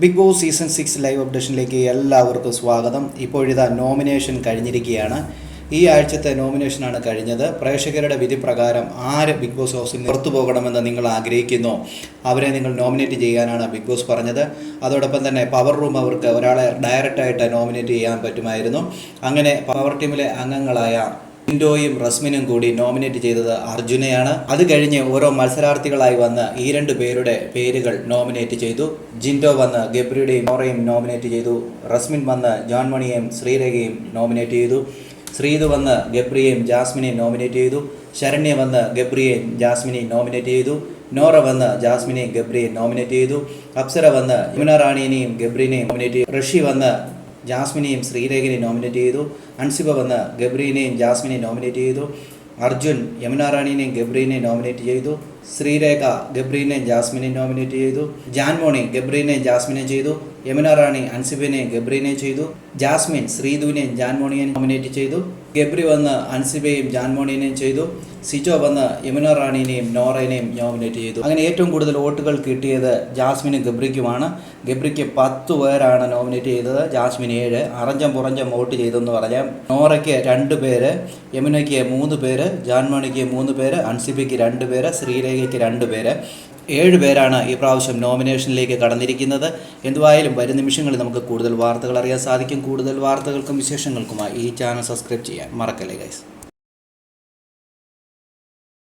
Big boss season six live അപ്ഡേഷനിലേക്ക് എല്ലാവർക്കും സ്വാഗതം. ഇപ്പോഴിതാ നോമിനേഷൻ കഴിഞ്ഞിരിക്കുകയാണ്. ഈ ആഴ്ചത്തെ നോമിനേഷനാണ് കഴിഞ്ഞത്. പ്രേക്ഷകരുടെ വിധി പ്രകാരം ആര് ബിഗ് ബോസ് ഹൗസിൽ പുറത്തു പോകണമെന്ന് നിങ്ങൾ ആഗ്രഹിക്കുന്നു അവരെ നിങ്ങൾ നോമിനേറ്റ് ചെയ്യാനാണ് ബിഗ് ബോസ് പറഞ്ഞത്. അതോടൊപ്പം തന്നെ പവർ റൂം അവർക്ക് ഒരാളെ ഡയറക്റ്റായിട്ട് നോമിനേറ്റ് ചെയ്യാൻ പറ്റുമായിരുന്നു. അങ്ങനെ പവർ ടീമിലെ അംഗങ്ങളായ ജിൻഡോയും റസ്മിനും കൂടി നോമിനേറ്റ് ചെയ്തത് അർജുനെയാണ്. അത് കഴിഞ്ഞ് ഓരോ മത്സരാർത്ഥികളായി വന്ന് ഈ രണ്ട് പേരുടെ പേരുകൾ നോമിനേറ്റ് ചെയ്തു. ജിൻഡോ വന്ന് ഗബ്രിയുടെയും മോറയും നോമിനേറ്റ് ചെയ്തു. റസ്മിൻ വന്ന് ജോൺ മണിയെയും ശ്രീരേഖയും നോമിനേറ്റ് ചെയ്തു. ശ്രീതു വന്ന് ഗബ്രിയെയും ജാസ്മിനെയും നോമിനേറ്റ് ചെയ്തു. ശരണ്യ വന്ന് ഗബ്രിയെയും ജാസ്മിനെയും നോമിനേറ്റ് ചെയ്തു. നോറ വന്ന് ജാസ്മിനെയും ഗബ്രിയെയും നോമിനേറ്റ് ചെയ്തു. അപ്സര വന്ന് യമുന റാണിയെയും ഗബ്രിനെയും നോമിനേറ്റ് ചെയ്തു. ഋഷി വന്ന് ജാസ്മിനെയും ശ്രീരേഖനെയും നോമിനേറ്റ് ചെയ്തു. അൻസിബ വന്ന് ഗബ്രീനെയും ജാസ്മിനെയും നോമിനേറ്റ് ചെയ്തു. അർജുൻ യമുന റാണിനെയും ഗബ്രീനെയും നോമിനേറ്റ് ചെയ്തു. ശ്രീരേഖ ഗബ്രീനെ ജാസ്മിനെ നോമിനേറ്റ് ചെയ്തു. ജാൻമോണി ഗബ്രീനെ ജാസ്മിനെ ചെയ്തു. യമുന റാണി അൻസിബിനെ ഗബ്രീനെ ചെയ്തു. ജാസ്മിൻ ശ്രീധുവിനെ ജാൻമോണിയെ നോമിനേറ്റ് ചെയ്തു. ഗബ്രി വന്ന് അൻസിബയെയും ജാൻമോണിനെയും ചെയ്തു. സിജോ വന്ന് യമുന റാണിനെയും നോറേനെയും നോമിനേറ്റ് ചെയ്തു. അങ്ങനെ ഏറ്റവും കൂടുതൽ വോട്ടുകൾ കിട്ടിയത് ജാസ്മിനും ഗബ്രിക്കുമാണ്. ഗബ്രിക്ക് പത്ത് പേരാണ് നോമിനേറ്റ് ചെയ്തത്. ജാസ്മിൻ ഏഴ് അറഞ്ചം പുറഞ്ചം വോട്ട് ചെയ്തെന്ന് പറയാം. നോറയ്ക്ക് രണ്ട് പേര് യമുനയ്ക്ക് മൂന്ന് പേര് ജാൻമോണിക്ക് മൂന്ന് പേര് അൻസിബയ്ക്ക് രണ്ട് പേര് ശ്രീരേഖയ്ക്ക് രണ്ട് പേര്. ഏഴ് പേരാണ് ഈ പ്രാവശ്യം നോമിനേഷനിലേക്ക് കടന്നിരിക്കുന്നത്. എന്തുവായാലും വരും നിമിഷങ്ങളിൽ നമുക്ക് കൂടുതൽ വാർത്തകൾ അറിയാൻ സാധിക്കും. കൂടുതൽ വാർത്തകൾക്കും വിശേഷങ്ങൾക്കുമായി ഈ ചാനൽ സബ്സ്ക്രൈബ് ചെയ്യാൻ മറക്കല്ലേ ഗൈസ്